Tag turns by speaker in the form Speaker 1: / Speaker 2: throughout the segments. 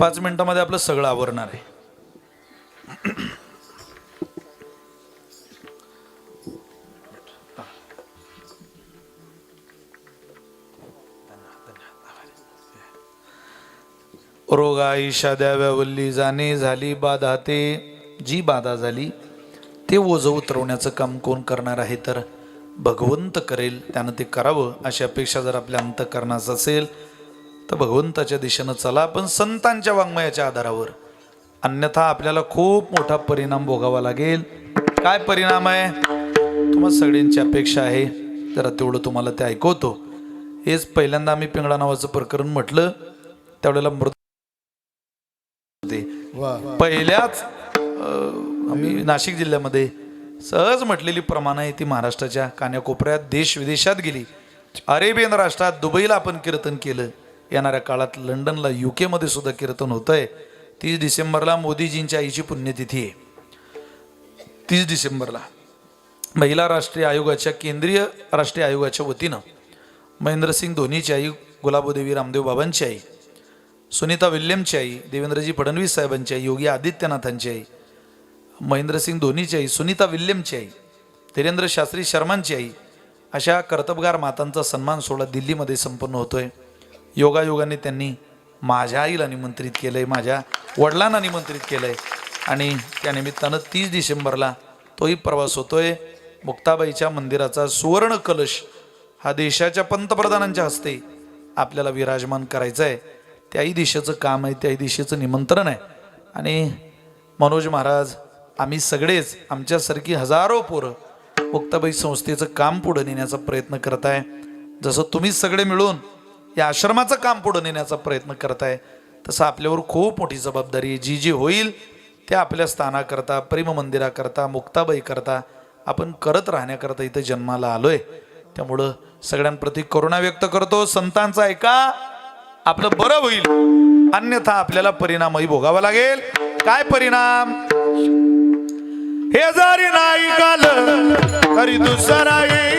Speaker 1: पाच मिनिटामध्ये आपलं सगळं आवरणार आहे. रोगा ईशा द्याव्यावल्ली जाणे झाली बाधा ते. जी बाधा झाली ते ओझं उतरवण्याचं काम कोण करणार आहे तर भगवंत करेल. त्यानं ते करावं अशी अपेक्षा जर आपल्या अंतकरणास असेल तर भगवंताच्या दिशेनं चला पण संतांच्या वाङ्मयाच्या आधारावर. अन्यथा आपल्याला खूप मोठा परिणाम भोगावा लागेल. काय परिणाम आहे? तुम्हाला सगळ्यांची अपेक्षा आहे. जरा तेवढं तुम्हाला ते ऐकवतो. हेच पहिल्यांदा आम्ही पिंगळा नावाचं प्रकरण म्हटलं. त्यावेळेला मृत पहिल्याच आम्ही नाशिक जिल्ह्यामध्ये सहज म्हटलेली प्रमाण आहे ती महाराष्ट्राच्या कान्याकोपऱ्यात देश विदेशात गेली. अरेबियन राष्ट्रात दुबईला आपण कीर्तन केलं. येणाऱ्या काळात लंडनला यू केमध्ये सुद्धा कीर्तन होतंय. तीस डिसेंबरला मोदीजींच्या आईची पुण्यतिथी आहे. तीस डिसेंबरला. महिला राष्ट्रीय आयोगाच्या केंद्रीय राष्ट्रीय आयोगाच्या वतीनं महेंद्रसिंग धोनीची आई गुलाबोदेवी रामदेव बाबांची आई सुनीता विल्यमची आई देवेंद्रजी फडणवीस साहेबांची आई योगी आदित्यनाथांची आई महेंद्रसिंग धोनीची आई सुनीता विल्यमची आई धीरेंद्र शास्त्री शर्मांची आई अशा कर्तबगार मातांचा सन्मान सोहळा दिल्लीमध्ये संपन्न होतोय. योगायोगाने त्यांनी माझ्या आईला निमंत्रित केलं आहे माझ्या वडिलांना निमंत्रित केलं आहे आणि त्या निमित्तानं तीस डिसेंबरला तोही प्रवास होतोय. मुक्ताबाईच्या मंदिराचा सुवर्ण कलश हा देशाच्या पंतप्रधानांच्या हस्ते आपल्याला विराजमान करायचा आहे त्याही दिशेचं काम आहे त्याही दिशेचं निमंत्रण आहे. आणि मनोज महाराज आम्ही सगळेच आमच्यासारखी हजारो पोरं मुक्ताबाई संस्थेचं काम पुढे नेण्याचा प्रयत्न करत आहे जसं तुम्ही सगळे मिळून या आश्रमाचं काम पुढे नेण्याचा प्रयत्न करताय. तसं आपल्यावर खूप मोठी जबाबदारी आहे. जी जी होईल त्या आपल्या स्थानाकरता प्रेम मंदिराकरता मुक्ताबाई करता आपण करत राहण्याकरता इथं जन्माला आलोय. त्यामुळं सगळ्यांप्रती करुणा व्यक्त करतो. संतांचा ऐका आपलं बरं होईल. अन्यथा आपल्याला परिणामही भोगावा लागेल. काय परिणाम? हे जरी नाही काल तरी दुसरा येईल.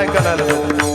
Speaker 1: ऐकायला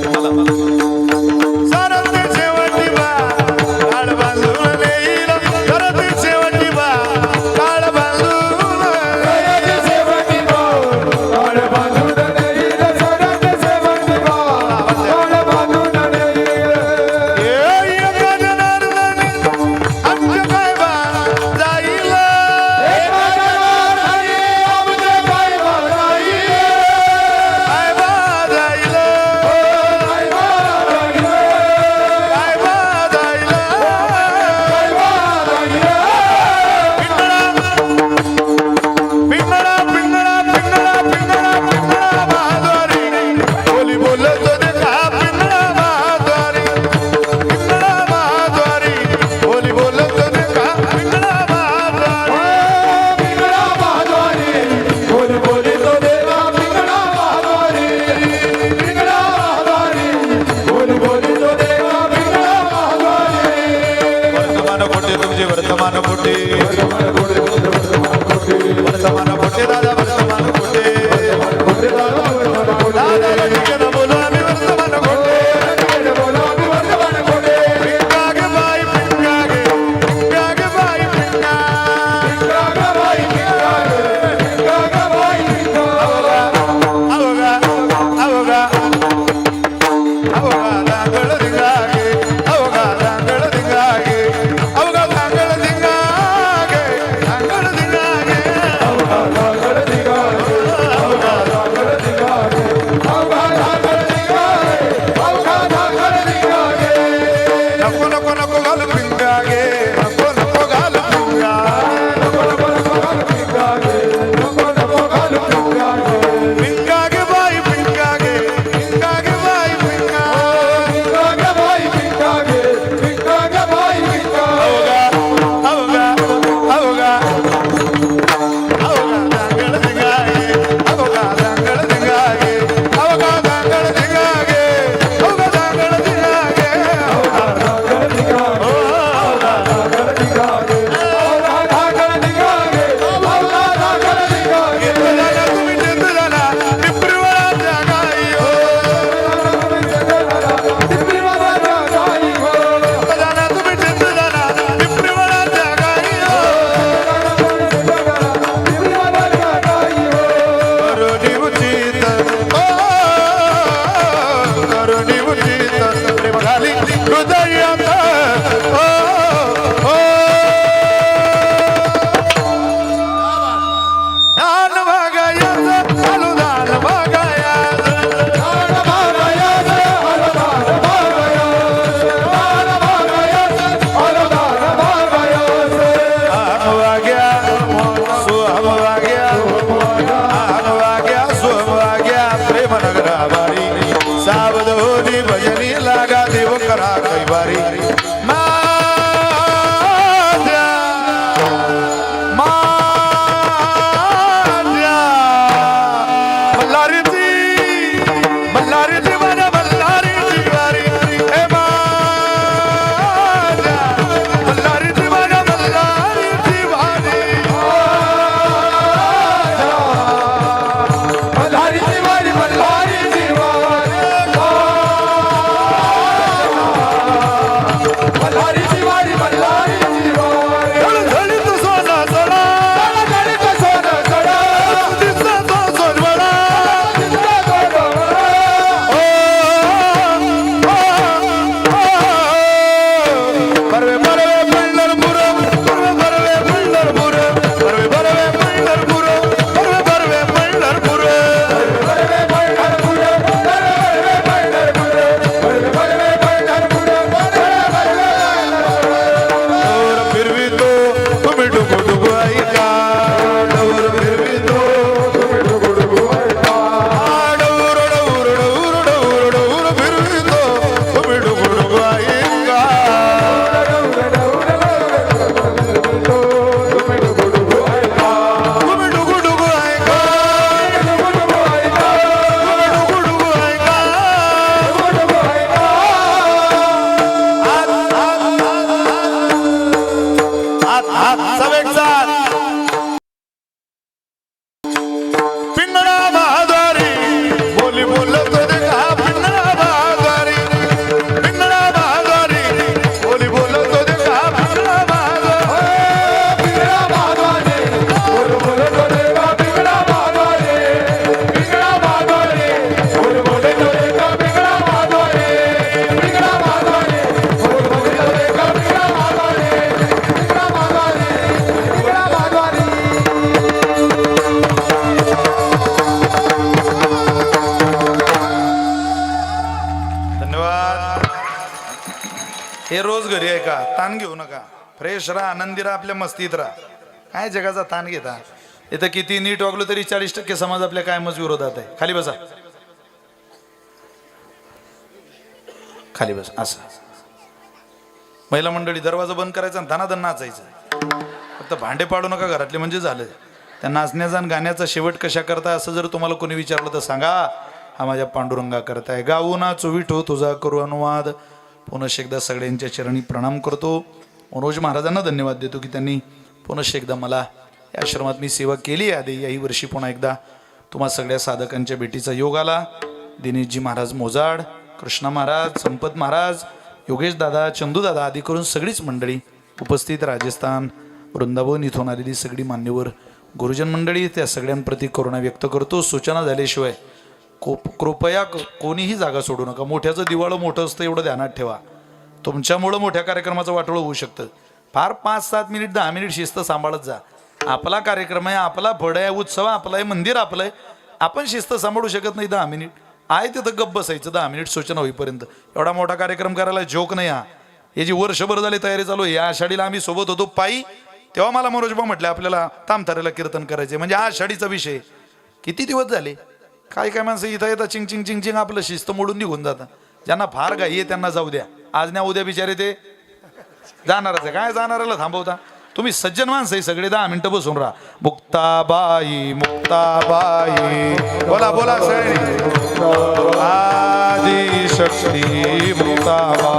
Speaker 1: का? ताण घेऊ नका. फ्रेश राहा आनंदी राहा आपल्या मस्तीत राहा. काय जगाचा ताण घेता? इथं किती नीट वागलो तरी चाळीस टक्के समाज आपल्या कायमच विरोधात आहे. खाली बसा. खाली बस. असं. महिला मंडळी दरवाजा बंद करायचा आणि धनाधन नाचायचं. फक्त भांडे पाडू नका घरातले म्हणजे झालं. त्या नाचण्याचा आणि गाण्याचा शेवट कशा करता असं जर तुम्हाला कोणी विचारलं तर सांगा. हा माझ्या पांडुरंगा करताय. गाऊ ना चोविठो तुझा करू अनुवाद. पुनश एकदा सगळ्यांच्या चरणी प्रणाम करतो. मनोज महाराजांना धन्यवाद देतो की त्यांनी पुनश एकदा मला या आश्रमात मी सेवा केली आहे. आधी याही वर्षी पुन्हा एकदा तुम्हा सगळ्या साधकांच्या भेटीचा योग आला. दिनेशजी महाराज मोजाड कृष्णा महाराज संपत महाराज योगेश दादा चंदू दादा आदी करून सगळीच मंडळी उपस्थित. राजस्थान वृंदावन इथून आलेली सगळी मान्यवर गुरुजन मंडळी त्या सगळ्यांप्रती करुणा व्यक्त करतो. सूचना झाल्याशिवाय को कृपया क- कोणीही जागा सोडू नका. मोठ्याचं दिवाळं मोठं असतं एवढं ध्यानात ठेवा. तुमच्यामुळं मोठ्या कार्यक्रमाचं वाटोळं होऊ शकतं. फार पाच सात मिनिट दहा मिनिट शिस्त सांभाळत जा. आपला कार्यक्रम आहे आपला फड आहे उत्सव आपला आहे मंदिर आपलं आहे. आपण शिस्त सांभाळू शकत नाही दहा मिनिट. आहे तिथं गप्प बसायचं दहा मिनिट सूचना होईपर्यंत. एवढा मोठा कार्यक्रम करायला जोक नाही हा. याची वर्षभर झाली तयारी चालू आहे या आषाढीला आम्ही सोबत होतो. पायी तेव्हा मला मनोजबा म्हटलं आपल्याला तामतारेला कीर्तन करायचे म्हणजे आषाढीचा विषय. किती दिवस झाले? काय काय माणसं इथं येतात चिंग चिंग चिंग चिंग आपलं शिस्त मोडून निघून जातं ज्यांना फार घाई आहे त्यांना जाऊ द्या. आज ना उद्या बिचारे ते जाणारच आहे काय जाणाऱ्याला थांबवता. तुम्ही सज्जन माणसं आहे सगळे दहा मिनिटं बसून राहा. मुक्ताबाई मुक्ताबाई. बोला बोला आदि शक्ती मुक्ताबाई.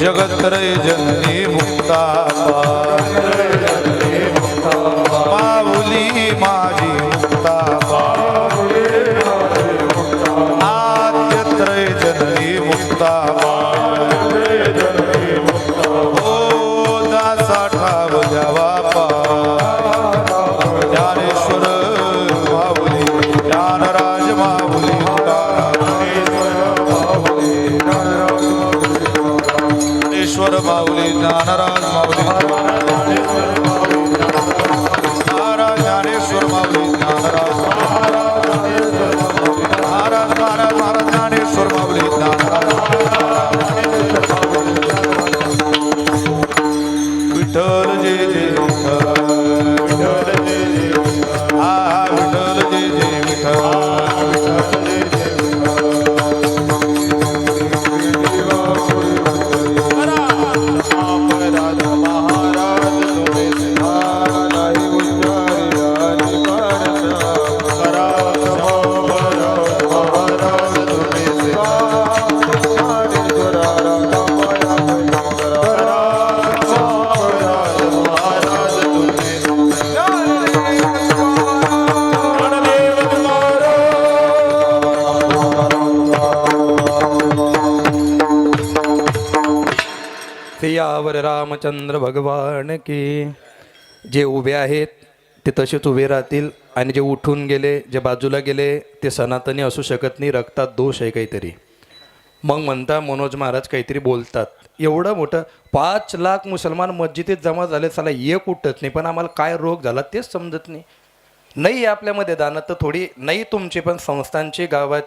Speaker 1: जगत्रय जननी मुक्ताबाई माऊली ज्ञानराज माऊली महाराज ज्ञानेश्वर माऊली ज्ञानराज महाराज महाराज महाराज ज्ञानेश्वर माऊली ज्ञानराज विठ्ठल जय जय विठ्ठल
Speaker 2: रामचंद्र भगवान की. जे उभे आहेत ते तसेच उभे राहतील आणि जे उठून गेले जे बाजूला गेले ते सनातनी असू शकत नाही रक्तात दोष आहे काहीतरी. मग म्हणता मनोज महाराज काहीतरी बोलतात. एवढं मोठं पाच लाख मुसलमान मस्जिदीत जमा झाले चला एक उठत नाही पण आम्हाला काय रोग झाला तेच समजत नाही. नाही आपल्यामध्ये दानत तर थोडी नाही तुमची पण संस्थांची गावाची